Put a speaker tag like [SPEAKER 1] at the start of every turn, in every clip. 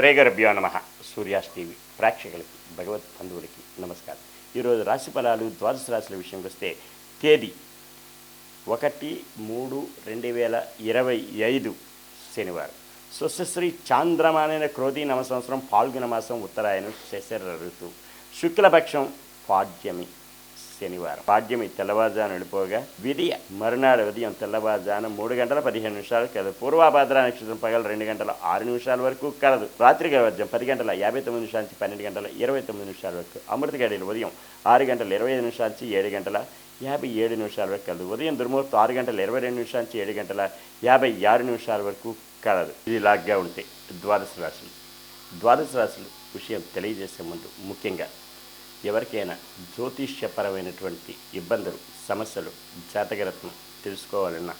[SPEAKER 1] ప్రేగరభ్యో నమ. సూర్యాస్ టీవీ. ప్రేక్షకులకి భగవత్ బంధువులకి నమస్కారం. ఈరోజు రాశి ఫలాలు ద్వాదశ రాశుల విషయంకి వస్తే తేదీ ఒకటి మూడు రెండు వేల ఇరవై ఐదు శనివారం. స్వశ్రీ చాంద్రమానైన క్రోధీ నవ సంవత్సరం పాల్గొన మాసం ఉత్తరాయణం శశర ఋతువు శుక్లపక్షం పాడ్యమి శనివారం. పాడ్యమి తెల్లవారుజాను వెళ్ళిపోగా విధియ మరునాడు ఉదయం తెల్లవారుజాను మూడు గంటల పదిహేను నిమిషాలు కలదు. పూర్వాభాద్ర నక్షత్రం పగల రెండు గంటల ఆరు నిమిషాల వరకు కలదు. రాత్రి గవర్జం పది గంటల యాభై తొమ్మిది నిమిషాల నుంచి పన్నెండు గంటల ఇరవై తొమ్మిది నిమిషాల వరకు. అమృత గడియలు ఉదయం ఆరు గంటల ఇరవై ఐదు నిమిషాల నుంచి ఏడు గంటల యాభై ఏడు నిమిషాల వరకు కలదు. ఉదయం దుర్ముహూర్తం ఆరు గంటల ఇరవై రెండు నిమిషాల నుంచి ఏడు గంటల యాభై ఆరు నిమిషాల వరకు కలదు. ఇది లాగ్గా ఉంటే ద్వాదశ రాశులు. ద్వాదశ రాశులు విషయం తెలియజేసే ముందు ముఖ్యంగా ఎవరికైనా జ్యోతిష్యపరమైనటువంటి ఇబ్బందులు సమస్యలు జాతకరత్నం తెలుసుకోవాలన్నా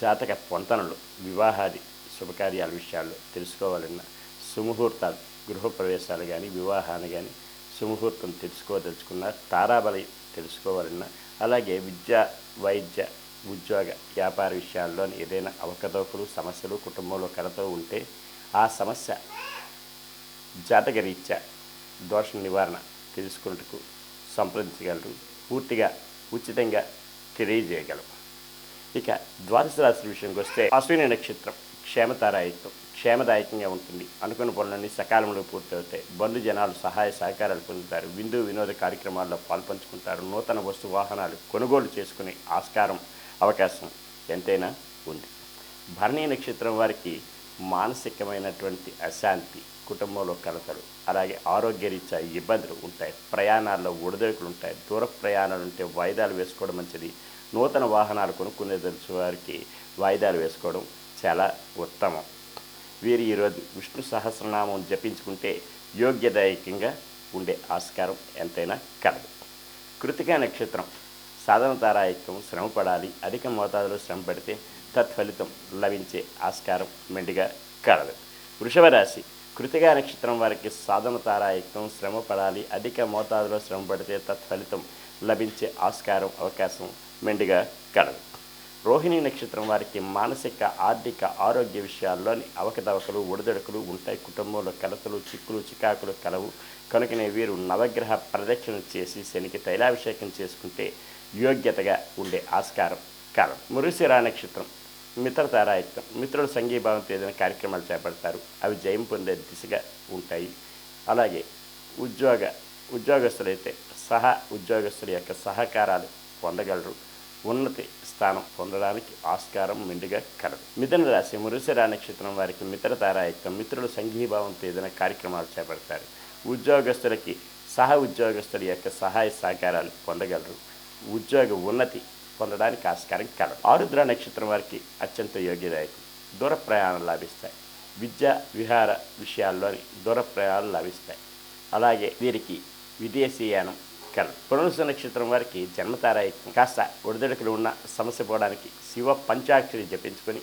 [SPEAKER 1] జాతక పొంతనలు వివాహాది శుభకార్యాల విషయాల్లో తెలుసుకోవాలన్నా సుముహూర్తాలు గృహప్రవేశాలు కానీ వివాహాన్ని కానీ సుముహూర్తం తెలుసుకోదలుచుకున్న తారాబలి తెలుసుకోవాలన్నా అలాగే విద్య వైద్య ఉద్యోగ వ్యాపార విషయాల్లోని ఏదైనా అవకతవకలు సమస్యలు కుటుంబంలో కలతో ఉంటే ఆ సమస్య జాతకరీత్యా దోష నివారణ తెలుసుకున్నట్టుకు సంప్రదించగలరు పూర్తిగా ఉచితంగా తెలియజేయగలరు. ఇక ద్వాదశ రాశి విషయంకి వస్తే అశ్విని నక్షత్రం క్షేమతారాయకం క్షేమదాయకంగా ఉంటుంది. అనుకున్న పనులన్నీ సకాలంలో పూర్తవుతాయి. బంధు జనాలు సహాయ సహకారాలు పొందుతారు. విందు వినోద కార్యక్రమాల్లో పాల్పంచుకుంటారు. నూతన వస్తు వాహనాలు కొనుగోలు చేసుకునే ఆస్కారం అవకాశం ఎంతైనా ఉంది. భరణీ నక్షత్రం వారికి మానసికమైనటువంటి అశాంతి కుటుంబంలో కలతలు అలాగే ఆరోగ్యరీత్యా ఇబ్బందులు ఉంటాయి. ప్రయాణాల్లో ఒడిదొడుకులు ఉంటాయి. దూర ప్రయాణాలు ఉంటే వాయిదాలు వేసుకోవడం మంచిది. నూతన వాహనాలు కొనుక్కునే తెలుసు వారికి వాయిదాలు వేసుకోవడం చాలా ఉత్తమం. వీరు ఈరోజు విష్ణు సహస్రనామం జపించుకుంటే యోగ్యదాయకంగా ఉండే ఆస్కారం ఎంతైనా కలదు. కృతికా నక్షత్రం సాధన తారాయకం శ్రమ పడాలి అధిక మోతాదులో శ్రమ పడితే తత్ఫలితం లభించే ఆస్కారం మెండుగా కలదు. వృషభ రాశి కృతిగా నక్షత్రం వారికి సాధన తారాయత్వం శ్రమ పడాలి అధిక మోతాదులో శ్రమ పడితే తత్ఫలితం లభించే ఆస్కారం అవకాశం మెండుగా కలదు. రోహిణి నక్షత్రం వారికి మానసిక ఆర్థిక ఆరోగ్య విషయాల్లోని అవకతవకలు ఒడిదొడుకులు ఉంటాయి. కుటుంబంలో కలతలు చిక్కులు చికాకులు కలవు. కనుకనే వీరు నవగ్రహ ప్రదక్షిణ చేసి శనికి తైలాభిషేకం చేసుకుంటే యోగ్యతగా ఉండే ఆస్కారం కలదు. మురుసిరా నక్షత్రం మిత్రతారాయుక్తం మిత్రుల సంఘీభావంతో ఏదైనా కార్యక్రమాలు చేపడతారు. అవి జయం పొందే దిశగా ఉంటాయి. అలాగే ఉద్యోగ ఉద్యోగస్తులైతే సహా ఉద్యోగస్తుల యొక్క సహకారాలు పొందగలరు. ఉన్నతి స్థానం పొందడానికి ఆస్కారం మెండుగా కలదు. మిథున రాశి మురుసరా నక్షత్రం వారికి మిత్రతారాయత్వం మిత్రుల సంఘీభావంతో ఏదైనా కార్యక్రమాలు చేపడతారు. ఉద్యోగస్తులకి సహ ఉద్యోగస్తుల యొక్క సహాయ సహకారాలు పొందగలరు. ఉద్యోగ ఉన్నతి పొందడానికి ఆస్కారం కలదు ఆరుద్ర నక్షత్రం వారికి అత్యంత యోగ్యదాయకం. దూర ప్రయాణాలు లాభిస్తాయి. విద్య విహార విషయాల్లోని దూర ప్రయాణాలు లభిస్తాయి. అలాగే వీరికి విదేశీయానం కలదు పునరుస నక్షత్రం వారికి జన్మతారాయకం కాస్త ఒడిదడుకులు ఉన్న సమస్య పోవడానికి శివ పంచాక్షరి జపించుకొని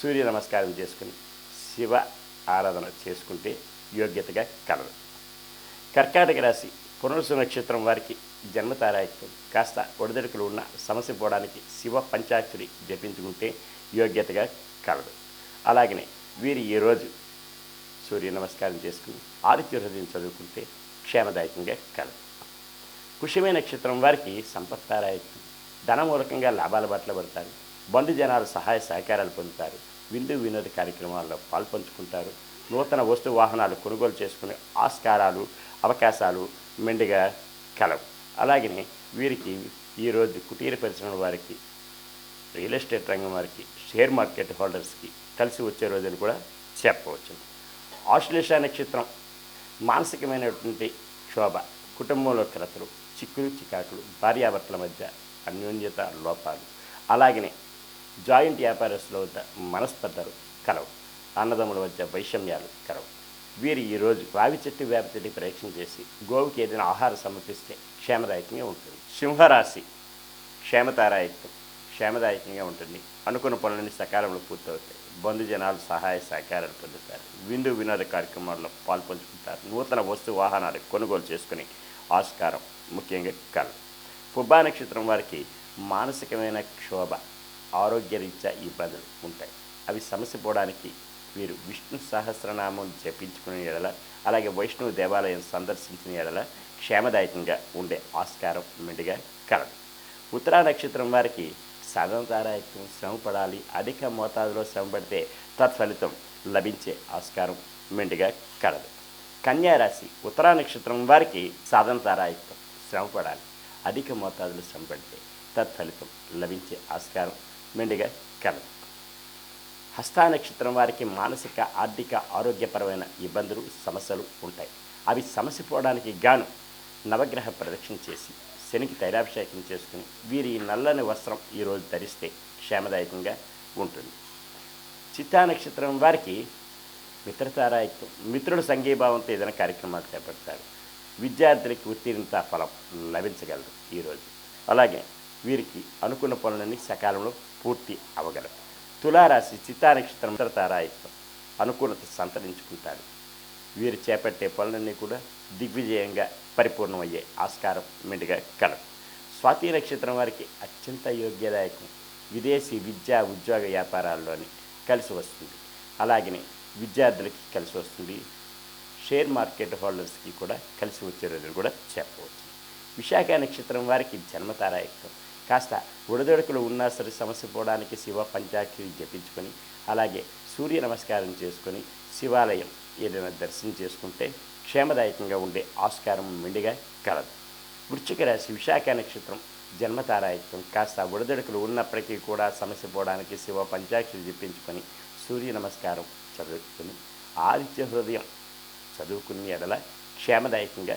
[SPEAKER 1] సూర్య నమస్కారం చేసుకుని శివ ఆరాధన చేసుకుంటే యోగ్యతగా కలదు కర్కాటక రాశి పునరుసు నక్షత్రం వారికి జన్మతారాయకం కాస్త ఒడిదడుకులు ఉన్న సమస్య పోవడానికి శివ పంచాక్షరి జపించుకుంటే యోగ్యతగా కలదు. అలాగనే వీరు ఈరోజు సూర్య నమస్కారం చేసుకుని ఆదిత్య హృదయం చదువుకుంటే క్షేమదాయకంగా కలదు. కుషమే నక్షత్రం వారికి సంపత్తారాయత్వం ధనమూలకంగా లాభాల బట్ల పడతారు. బంధు జనాలు సహాయ సహకారాలు పొందుతారు. విందు వినోద కార్యక్రమాల్లో పాల్పంచుకుంటారు. నూతన వస్తు వాహనాలు కొనుగోలు చేసుకునే ఆస్కారాలు అవకాశాలు మెండుగా కలవు. అలాగనే వీరికి ఈరోజు కుటీర పరిశ్రమ వారికి రియల్ ఎస్టేట్ రంగం వారికి షేర్ మార్కెట్ హోల్డర్స్కి కలిసి వచ్చే రోజులు కూడా చెప్పవచ్చు. ఆశ్లేష నక్షత్రం మానసికమైనటువంటి క్షోభ కుటుంబంలో కలతలు చిక్కులు చికాకులు భార్యాభర్తల మధ్య అన్యోన్యత లోపాలు. అలాగనే జాయింట్ వ్యాపారస్తుల వద్ద మనస్పర్ధలు కలవు. అన్నదమ్ముల మధ్య వైషమ్యాలు కలవు. వీరు ఈరోజు రావి చెట్టు వేప చెట్టు ప్రయత్నం చేసి గోవుకి ఏదైనా ఆహారం సమర్పిస్తే క్షేమదాయకంగా ఉంటుంది. సింహరాశి క్షేమతారాయకం క్షేమదాయకంగా ఉంటుంది. అనుకున్న పనులన్నీ సకాలంలో పూర్తవుతాయి. బంధుజనాలు సహాయ సహకారాలు పొందుతారు. విందు వినోద కార్యక్రమాల్లో పాల్పంచుకుంటారు. నూతన వస్తు వాహనాలు కొనుగోలు చేసుకుని ఆస్కారం ముఖ్యంగా కళ. పుబ్బా నక్షత్రం వారికి మానసికమైన క్షోభ ఆరోగ్యరీత్యా ఇబ్బందులు ఉంటాయి. అవి సమస్య పోవడానికి వీరు విష్ణు సహస్రనామం జపించుకునే ఎడల అలాగే వైష్ణవ దేవాలయం సందర్శించిన ఎడల క్షేమదాయకంగా ఉండే ఆస్కారం మెండుగా కలదు. ఉత్తరా నక్షత్రం వారికి సాధనతారాయకం శ్రమ పడాలి అధిక మోతాదులో శ్రమ పడితే తత్ఫలితం లభించే ఆస్కారం మెండుగా కలదు. కన్యారాశి ఉత్తరా నక్షత్రం వారికి సాధనతారాయకం శ్రమ పడాలి అధిక మోతాదులో శ్రమ పడితే తత్ఫలితం లభించే ఆస్కారం మెండుగా కలదు. హస్తా నక్షత్రం వారికి మానసిక ఆర్థిక ఆరోగ్యపరమైన ఇబ్బందులు సమస్యలు ఉంటాయి. అవి సమస్య పోవడానికి గాను నవగ్రహ ప్రదక్షిణ చేసి శనికి తైలాభిషేకం చేసుకుని వీరి నల్లని వస్త్రం ఈరోజు ధరిస్తే క్షేమదాయకంగా ఉంటుంది. చిత్తా నక్షత్రం వారికి మిత్రతారాయత్వం మిత్రుడు సంఘీభావంతో ఏదైనా కార్యక్రమాలు చేపడతారు. విద్యార్థులకి ఉత్తీర్ణత ఫలం లభించగలరు ఈరోజు అలాగే వీరికి అనుకున్న పనులన్నీ సకాలంలో పూర్తి అవగలరు తులారాశి చిత్తానక్షత్రం నక్షత్రం అనుకూలత సంతరించుకుంటారు వీరు చేపట్టే పనులన్నీ కూడా దిగ్విజయంగా పరిపూర్ణమయ్యే ఆస్కారం మెండుగా కలదు. స్వాతి నక్షత్రం వారికి అత్యంత యోగ్యదాయకం. విదేశీ విద్యా ఉద్యోగ వ్యాపారాల్లోని కలిసి వస్తుంది. అలాగనే విద్యార్థులకి కలిసి వస్తుంది. షేర్ మార్కెట్ హోల్డర్స్కి కూడా కలిసి వచ్చే రోజులు కూడా చెప్పవచ్చు. విశాఖ నక్షత్రం వారికి జన్మతారాయకం కాస్త ఉడదొడుకులు ఉన్నా సరే సమస్య పోవడానికి శివ పంచాక్షరి జపించుకొని అలాగే సూర్య నమస్కారం చేసుకొని శివాలయం ఏదైనా దర్శనం చేసుకుంటే క్షేమదాయకంగా ఉండే ఆస్కారం మెండుగా కలదు. వృశ్చిక రాశి విశాఖ నక్షత్రం జన్మతారాయత్వం కాస్త ఉడదడుకులు ఉన్నప్పటికీ కూడా సమస్య పోవడానికి శివ పంచాక్షరి జపించుకొని సూర్య నమస్కారం చదువుకొని ఆదిత్య హృదయం చదువుకునే ఎడల క్షేమదాయకంగా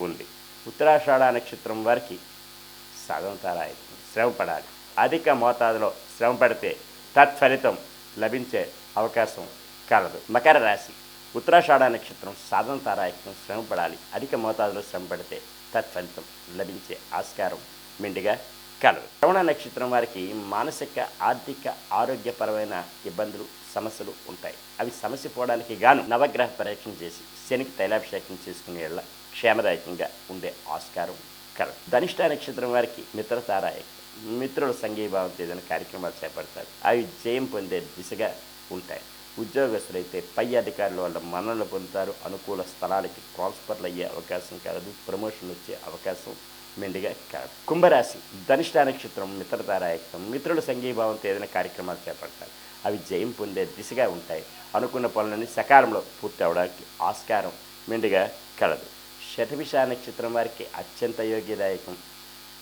[SPEAKER 1] ఉంది. ఉత్తరాషాఢ నక్షత్రం వారికి సాధనతారాయి శ్రమ పడాలి. అధిక మోతాదులో శ్రమ పడితే తత్ఫలితం లభించే అవకాశం కలదు. మకర రాశి. ఉత్తరాషాఢ నక్షత్రం సాధన తారాయత్వం శ్రమ పడాలి. అధిక మోతాదులో శ్రమ పడితే తత్ఫలితం లభించే ఆస్కారం మెండుగా కలదు. శ్రవణ నక్షత్రం వారికి మానసిక ఆర్థిక ఆరోగ్యపరమైన ఇబ్బందులు సమస్యలు ఉంటాయి. అవి సమస్య పోవడానికి గాను నవగ్రహ పరీక్షణ చేసి శనికి తైలాభిషేకం చేసుకునే క్షేమదాయకంగా ఉండే ఆస్కారం కలదు. ధనిష్ట నక్షత్రం వారికి మిత్రతారాయకం మిత్రుల సంఘీభావంతో ఏదైనా కార్యక్రమాలు చేపడతారు. అవి జయం పొందే దిశగా ఉంటాయి. ఉద్యోగస్తులైతే పై అధికారుల వల్ల మన్నలు పొందుతారు. అనుకూల స్థలాలకి ట్రాన్స్ఫర్లు అయ్యే అవకాశం కలదు. ప్రమోషన్ వచ్చే అవకాశం మెండుగా కలదు. కుంభరాశి ధనిష్ట నక్షత్రం మిత్రతారాయకం మిత్రుల సంఘీభావంతో ఏదైనా కార్యక్రమాలు చేపడతారు. అవి జయం పొందే దిశగా ఉంటాయి. అనుకున్న పనులన్నీ సకాలంలో పూర్తి అవడానికి ఆస్కారం మెండుగా కలదు. శతభిష నక్షత్రం వారికి అత్యంత యోగ్యదాయకం.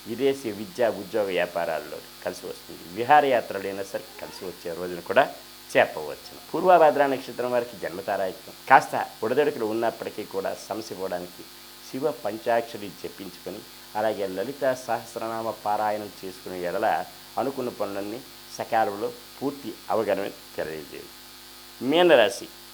[SPEAKER 1] విదేశీ విద్యా ఉద్యోగ వ్యాపారాల్లో కలిసి వస్తుంది. విహారయాత్రలైనా సరే కలిసి వచ్చే రోజును కూడా చెప్పవచ్చు పూర్వభద్ర నక్షత్రం వారికి జన్మతారాయకం కాస్త ఉడదడుకులు ఉన్నప్పటికీ కూడా సమస్య పోవడానికి శివ పంచాక్షరి చెప్పించుకొని అలాగే లలిత సహస్రనామ పారాయణం చేసుకునే ఎడల అనుకున్న పనులన్నీ సకాలంలో పూర్తి అవగాహన తెలియజేయదు మీనరాశి.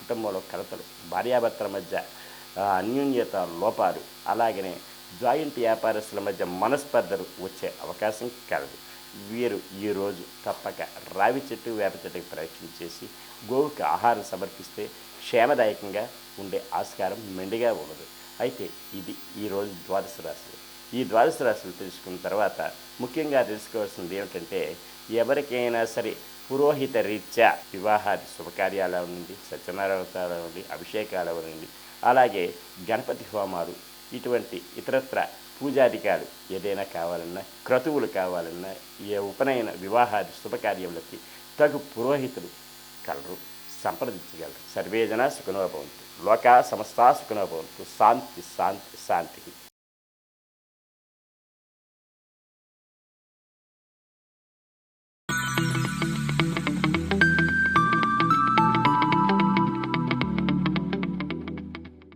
[SPEAKER 1] కుటుంబంలో కలతలు భార్యాభర్తల మధ్య అన్యోన్యత లోపాలు అలాగనే జాయింట్ వ్యాపారస్తుల మధ్య మనస్పర్ధలు వచ్చే అవకాశం కలదు. వీరు ఈరోజు తప్పక రావి చెట్టు వేప చెట్టుకి ప్రయత్నం చేసి గోవుకి ఆహారం సమర్పిస్తే క్షేమదాయకంగా ఉండే ఆస్కారం మెండుగా ఉండదు. అయితే ఇది ఈరోజు ద్వాదశ రాశులు ఈ ద్వాదశ రాశులు తెలుసుకున్న తర్వాత ముఖ్యంగా తెలుసుకోవాల్సింది ఏమిటంటే ఎవరికైనా సరే పురోహిత రీత్యా వివాహాది శుభకార్యాలు అవనండి సత్యనారాయణ అవనండి అభిషేకాలు అవనండి అలాగే గణపతి హోమాలు ఇటువంటి ఇతరత్ర పూజాధికాలు ఏదైనా కావాలన్నా క్రతువులు కావాలన్నా ఏ ఉపనయన వివాహాది శుభకార్యములకి తగు పురోహితులు కలరు సంప్రదించగలరు. సర్వేజన సుఖనోభవంతు లోకా సమస్తా సుఖనోభవంతు శాంతి శాంతి శాంతి